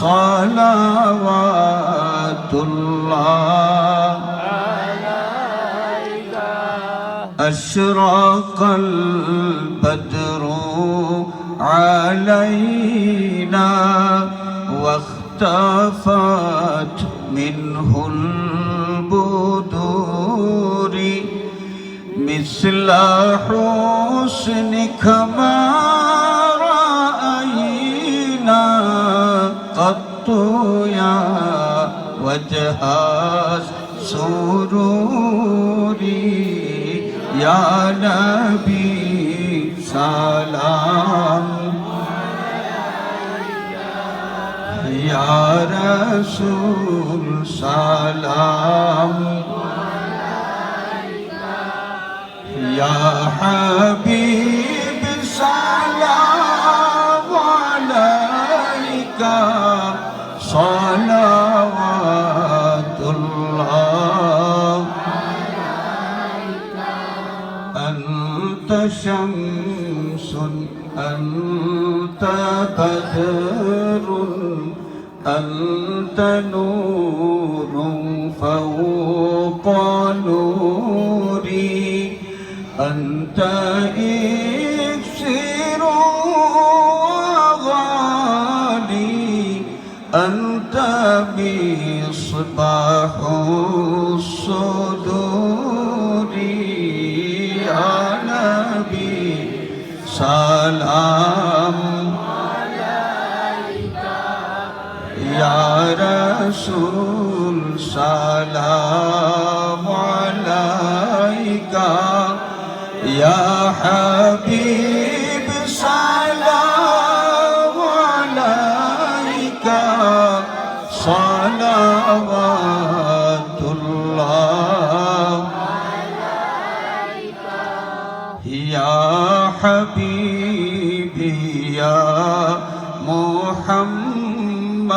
صلوات الله. أشرق البدر علينا واختفت منه البدور. مثل حسنك ما يا وجه سروري يا نبي سلام يا رسول سلام يا حبيب أنت بدر أنت نور فوق نوري. أنت إكسير وغالي. أنت مصباح الصدور يا نبي. সালাম। রসুল সালাম আলাইকা। ইয়া হাবিব সালাম আলাইকা। সালাওয়াতুল্লাহ। আলাইকা ইয়া حبيبي يا محمد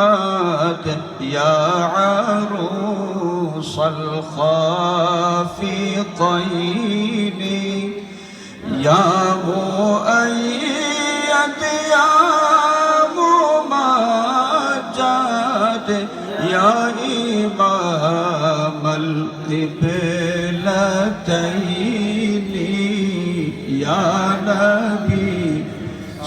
يا عروس الخافقين يا مؤيد يا ممجد يا إمام القبلتين يا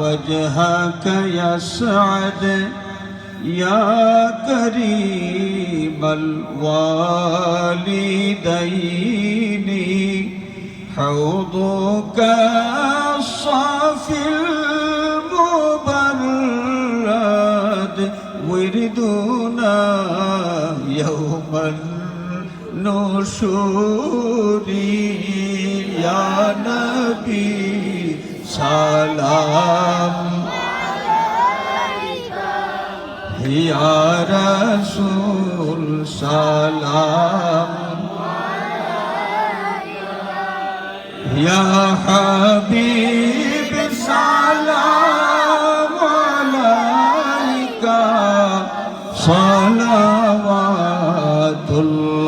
وجهك يسعد يا كريم الوالدين. حوضك الصافي المبرد وردنا يوم النشور. يا نبي سلام يا رسول سلام يا حبيب سلام عليك صلوات الله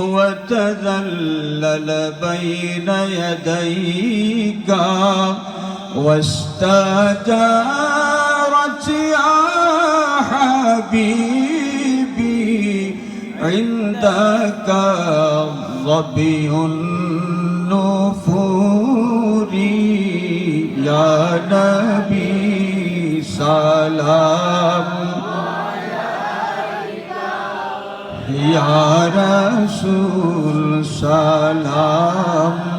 وتذلل بين يديك واستجارت يا حبيبي عندك ظبي النفور يا نبي سلام. ইয়া রাসূল সালাম।